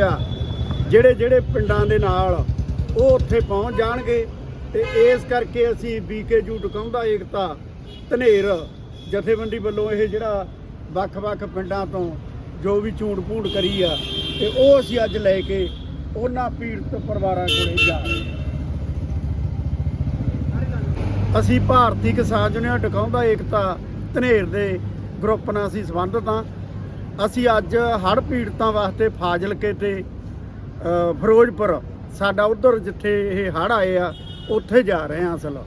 ਆ। ਜਿਹੜੇ ਜਿਹੜੇ ਪਿੰਡਾਂ ਦੇ ਨਾਲ ਉਹ ਉੱਥੇ ਪਹੁੰਚ ਜਾਣਗੇ ਤੇ ਇਸ ਕਰਕੇ ਅਸੀਂ ਬੀਕੇਯੂ ਟਕਾਉਂਦਾ ਏਕਤਾ, ਧਨੇਰ ਜਥੇਬੰਦੀ ਵੱਲੋਂ ਇਹ ਜਿਹੜਾ ਵੱਖ-ਵੱਖ ਪਿੰਡਾਂ ਤੋਂ ਜੋ ਵੀ ਝੂੜ ਪੂੜ ਕਰੀ ਆ ਤੇ ਉਹ ਅਸੀਂ ਅੱਜ ਲੈ ਕੇ ਉਹਨਾਂ ਪੀੜਤ ਪਰਿਵਾਰਾਂ ਕੋਲੇ ਜਾ ਅਸੀਂ ਭਾਰਤੀ ਕਿਸਾਨ ਯੂਨੀਅਨ ਟਕਾਉਂਦਾ ਏਕਤਾ, ਧਨੇਰ ਦੇ ਗਰੁੱਪ ਨਾਲ ਅਸੀਂ ਸੰਬੰਧਿਤ ਹਾਂ। ਅਸੀਂ ਅੱਜ ਹੜ੍ਹ ਪੀੜਤਾਂ ਵਾਸਤੇ ਫਾਜ਼ਿਲਕੇ ਤੇ ਫਿਰੋਜ਼ਪੁਰ, ਸਾਡਾ ਉਧਰ ਜਿੱਥੇ ਇਹ ਹੜ੍ਹ ਆਏ ਆ, ਉੱਥੇ ਜਾ ਰਹੇ ਹਾਂ ਅਸਲ।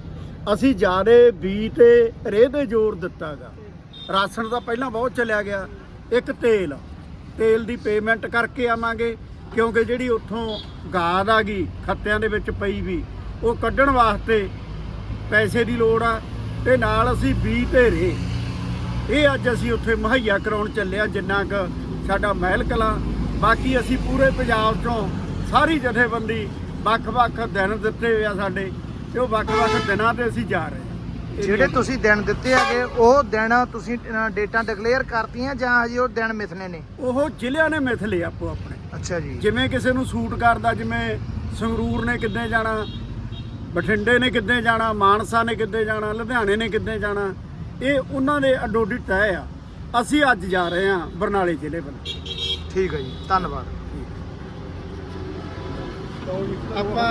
ਅਸੀਂ ਜਿਆਦੇ ਬੀ ਤੇ ਰੇਹ ਦੇ ਜ਼ੋਰ ਦਿੱਤਾਗਾ। ਰਾਸ਼ਨ ਤਾਂ ਪਹਿਲਾਂ ਬਹੁਤ ਚੱਲਿਆ ਗਿਆ। ਇੱਕ ਤੇਲ ਤੇਲ ਦੀ ਪੇਮੈਂਟ ਕਰਕੇ ਆਵਾਂਗੇ, ਕਿਉਂਕਿ ਜਿਹੜੀ ਉੱਥੋਂ ਗਾਦ ਆ ਗਈ ਖੱਤਿਆਂ ਦੇ ਵਿੱਚ ਪਈ ਵੀ, ਉਹ ਕੱਢਣ ਵਾਸਤੇ ਪੈਸੇ ਦੀ ਲੋੜ ਆ, ਤੇ ਨਾਲ ਅਸੀਂ ਬੀ ਤੇ ਰੇਹ। ਇਹ ਅੱਜ ਅਸੀਂ ਉੱਥੇ ਮੁਹੱਈਆ ਕਰਾਉਣ ਚੱਲੇ ਆ ਜਿੰਨਾ ਕੁ ਸਾਡਾ ਮਹਿਲ ਕਲਾ। ਬਾਕੀ ਅਸੀਂ ਪੂਰੇ ਪੰਜਾਬ ਚੋਂ ਸਾਰੀ ਜਥੇਬੰਦੀ ਵੱਖ-ਵੱਖ ਦਿਨ ਦਿੱਤੇ ਹੋਏ ਆ ਸਾਡੇ ਤੇ ਉਹ ਵੱਖ-ਵੱਖ ਦਿਨਾਂ ਤੇ ਅਸੀਂ ਜਾ ਰਹੇ ਹਾਂ। ਜਿਹੜੇ ਤੁਸੀਂ ਦਿਨ ਦਿੱਤੇ ਹੈਗੇ ਉਹ ਦਿਨ ਤੁਸੀਂ ਡੇਟਾਂ ਡਿਕਲੇਅਰ ਕਰਤੀਆਂ ਜਾਂ ਹਜੇ ਉਹ ਦਿਨ ਮਿਥਨੇ ਨੇ? ਉਹ ਜ਼ਿਲ੍ਹਿਆਂ ਨੇ ਮਿਥ ਲਏ ਆਪੋ ਆਪਣੇ। ਅੱਛਾ ਜੀ। ਜਿਵੇਂ ਕਿਸੇ ਨੂੰ ਸੂਟ ਕਰਦਾ ਜਿਵੇਂ ਸੰਗਰੂਰ ਨੇ ਕਿੱਦਾਂ ਜਾਣਾ ਬਠਿੰਡੇ ਨੇ ਕਿੱਦਾਂ ਜਾਣਾ ਮਾਨਸਾ ਨੇ ਕਿੱਦਾਂ ਜਾਣਾ ਲੁਧਿਆਣੇ ਨੇ ਕਿੱਦਾਂ ਜਾਣਾ ਇਹ ਉਹਨਾਂ ਦੇ ਅਡੋਡੀ ਤੈਅ ਆ। ਅਸੀਂ ਅੱਜ ਜਾ ਰਹੇ ਹਾਂ ਬਰਨਾਲੇ ਜ਼ਿਲ੍ਹੇ ਵੱਲ। ਠੀਕ ਹੈ ਜੀ ਧੰਨਵਾਦ। ਆਪਾਂ